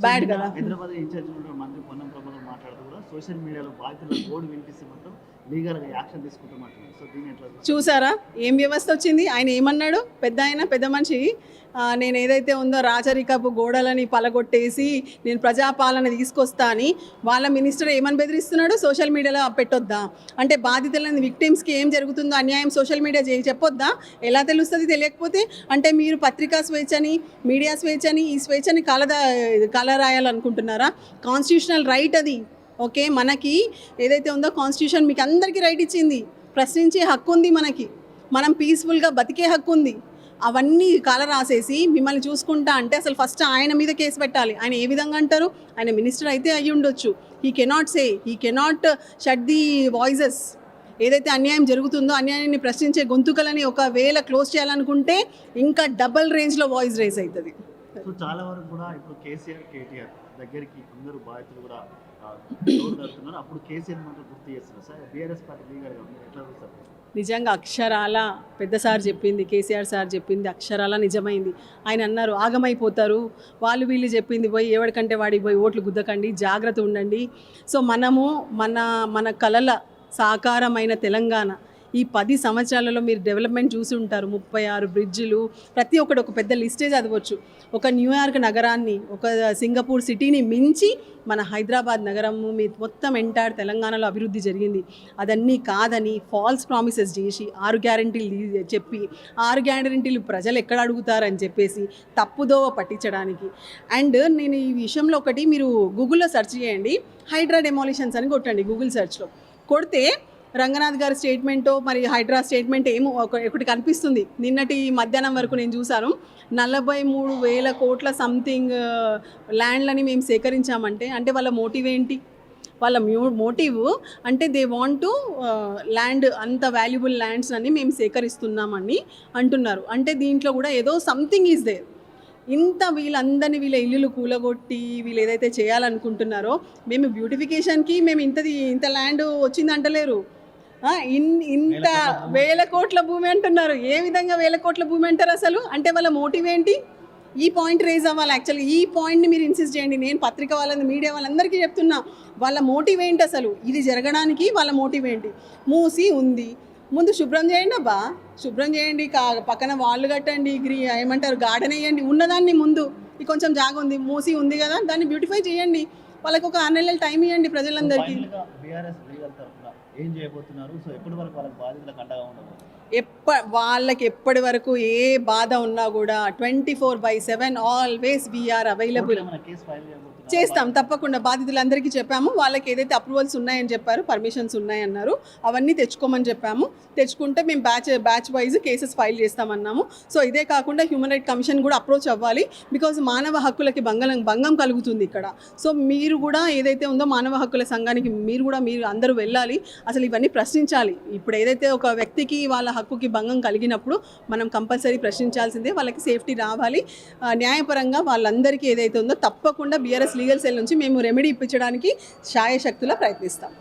Bad కదా. Hyderabad incharge మంత్రి పొన్నం ప్రభావం మాట్లాడుతూ కూడా సోషల్ మీడియాలో బాధితుల కోడ్ వినిపిస్తే మొత్తం లీగల్గా యాక్షన్ తీసుకుంటామంటున్నారు సో దీని ఎట్లా చూసారా? ఏం వ్యవస్థ వచ్చింది? ఆయన ఏమన్నాడు? పెద్ద ఆయన పెద్ద మనిషి. నేను ఏదైతే ఉందో రాచరికపు గోడలని పలగొట్టేసి నేను ప్రజాపాలన తీసుకొస్తా అని వాళ్ళ మినిస్టర్ ఏమని బెదిరిస్తున్నాడు? సోషల్ మీడియాలో పెట్టొద్దా? అంటే బాధితులని విక్టిమ్స్కి ఏం జరుగుతుందో అన్యాయం సోషల్ మీడియా చేయి చెప్పొద్దా? ఎలా తెలుస్తుంది తెలియకపోతే? అంటే మీరు పత్రికా స్వేచ్ఛని మీడియా స్వేచ్ఛని ఈ స్వేచ్ఛని కలద కలరాయాలనుకుంటున్నారా? కాన్స్టిట్యూషనల్ రైట్ అది. ఓకే మనకి ఏదైతే ఉందో కాన్స్టిట్యూషన్ మీకు అందరికీ రైట్ ఇచ్చింది. ప్రశ్నించే హక్కు ఉంది మనకి. మనం పీస్ఫుల్గా బతికే హక్కు ఉంది. అవన్నీ కాల రాసేసి మిమ్మల్ని చూసుకుంటా అంటే అసలు ఫస్ట్ ఆయన మీద కేసు పెట్టాలి. ఆయన ఏ విధంగా అంటారు? ఆయన మినిస్టర్ అయితే అయ్యి ఉండొచ్చు. He cannot say he cannot shut the voices ఏదైతే అన్యాయం జరుగుతుందో అన్యాయాన్ని ప్రశ్నించే గొంతుకలని ఒకవేళ క్లోజ్ చేయాలనుకుంటే ఇంకా డబల్ రేంజ్లో వాయిస్ రేజ్ అవుతుంది. సో చాలా వరకు కూడా ఇప్పుడు కేసీఆర్ కేటీఆర్ దగ్గరికి అందరూ బాధితులు కూడా ఆ, తడుతున్నారు అప్పుడు కేసీఆర్ మాత్రం గుర్తు చేస్తున్నారు. సార్ బీఆర్ఎస్ పార్టీ లీడర్ ఎట్లా చూస్తారు? నిజంగా అక్షరాల పెద్ద సార్ చెప్పింది కేసీఆర్ సార్ చెప్పింది అక్షరాల నిజమైంది. ఆయన అన్నారు ఆగమైపోతారు. వాళ్ళు వీళ్ళు చెప్పింది పోయి ఎవరికంటే వాడికి పోయి ఓట్లు గుద్దకండి జాగ్రత్త ఉండండి. సో మనము మన మన కళల సాకారమైన తెలంగాణ ఈ పది సంవత్సరాలలో మీరు డెవలప్మెంట్ చూసి ఉంటారు. ముప్పై ఆరు బ్రిడ్జిలు ప్రతి ఒక్కటి ఒక పెద్ద లిస్టే చదవచ్చు. ఒక న్యూయార్క్ నగరాన్ని ఒక సింగపూర్ సిటీని మించి మన హైదరాబాద్ నగరము మీ మొత్తం ఎంటైర్ తెలంగాణలో అభివృద్ధి జరిగింది. అదన్నీ కాదని ఫాల్స్ ప్రామిసెస్ చేసి ఆరు గ్యారంటీలు చెప్పి ఆరు గ్యారంటీలు ప్రజలు ఎక్కడ అడుగుతారని చెప్పేసి తప్పుదోవ పట్టించడానికి. అండ్ నేను ఈ విషయంలో ఒకటి మీరు గూగుల్లో సెర్చ్ చేయండి. హైడ్రా డెమాలిషన్స్ అని కొట్టండి గూగుల్ సెర్చ్లో. కొడితే రంగనాథ్ గారి స్టేట్మెంటో మరి హైడ్రా స్టేట్మెంట్ ఏమో ఒక- ఒకటి కనిపిస్తుంది. నిన్నటి మధ్యాహ్నం వరకు నేను చూశాను. నలభై మూడు వేల కోట్ల సంథింగ్ ల్యాండ్లని మేము సేకరించామంటే అంటే వాళ్ళ మోటివ్ ఏంటి? వాళ్ళ మ్యూ మోటివ్ అంటే దే వాంట్ టు ల్యాండ్ అంత వాల్యుబుల్ ల్యాండ్స్ అని మేము సేకరిస్తున్నామని అంటున్నారు. అంటే దీంట్లో కూడా ఏదో సంథింగ్ ఈజ్ దేర్. ఇంత వీళ్ళందరినీ వీళ్ళ ఇల్లులు కూలగొట్టి వీళ్ళు ఏదైతే చేయాలనుకుంటున్నారో మేము బ్యూటిఫికేషన్కి మేము ఇంతది ఇంత ల్యాండ్ వచ్చింది అంటలేరు ఇన్ ఇంత వేల కోట్ల భూమి. అంటున్నారు. ఏ విధంగా వేల కోట్ల భూమి అంటారు అసలు? అంటే వాళ్ళ మోటివ్ ఏంటి? ఈ పాయింట్ రేజ్ అవ్వాలి యాక్చువల్గా ఈ పాయింట్ని మీరు ఇన్సిస్ట్ చేయండి. నేను పత్రిక వాళ్ళని మీడియా వాళ్ళందరికీ చెప్తున్నా. వాళ్ళ మోటివ్ ఏంటి అసలు? ఇది జరగడానికి వాళ్ళ మోటివ్ ఏంటి? మూసి ఉంది. ముందు శుభ్రం చేయండి అబ్బా. శుభ్రం చేయండి కా పక్కన వాళ్ళు కట్టండి గ్రీ ఏమంటారు గార్డెన్ వేయండి. ఉన్నదాన్ని ముందు. కొంచెం జాగ ఉంది. మూసి ఉంది కదా దాన్ని బ్యూటిఫై చేయండి. వాళ్ళకి ఒక ఆరు నెలలు టైం ఇవ్వండి ప్రజలందరికీ. ఏం చేయబోతున్నారు? సో ఎప్పటి వరకు వాళ్ళకి బాధితులకు అండగా ఉండబోతున్నారు ఎప్ప వాళ్ళకి ఎప్పటి వరకు ఏ బాధ ఉన్నా కూడా twenty four by seven always we are available. Case file చేయబోతున్నారు? చేస్తాం తప్పకుండా. బాధితులందరికీ చెప్పాము. వాళ్ళకి ఏదైతే అప్రూవల్స్ ఉన్నాయని చెప్పారు పర్మిషన్స్ ఉన్నాయన్నారు అవన్నీ తెచ్చుకోమని చెప్పాము. తెచ్చుకుంటే మేము batch batch wise cases file చేస్తామన్నాము. So ఇదే కాకుండా హ్యూమన్ రైట్ కమిషన్ కూడా అప్రోచ్ అవ్వాలి. బికాజ్ మానవ హక్కులకి భంగం భంగం కలుగుతుంది ఇక్కడ. సో మీరు కూడా ఏదైతే ఉందో మానవ హక్కుల సంఘానికి మీరు కూడా మీరు అందరూ వెళ్ళాలి. అసలు ఇవన్నీ ప్రశ్నించాలి. ఇప్పుడు ఏదైతే ఒక వ్యక్తికి వాళ్ళ హక్కుకి భంగం కలిగినప్పుడు మనం కంపల్సరీ ప్రశ్నించాల్సిందే. వాళ్ళకి సేఫ్టీ రావాలి. న్యాయపరంగా వాళ్ళందరికీ ఏదైతే ఉందో తప్పకుండా బీఆర్ఎస్ లీగల్ సెల్ నుంచి మేము రెమెడీ ఇప్పించడానికి శాయశక్తులా ప్రయత్నిస్తాం.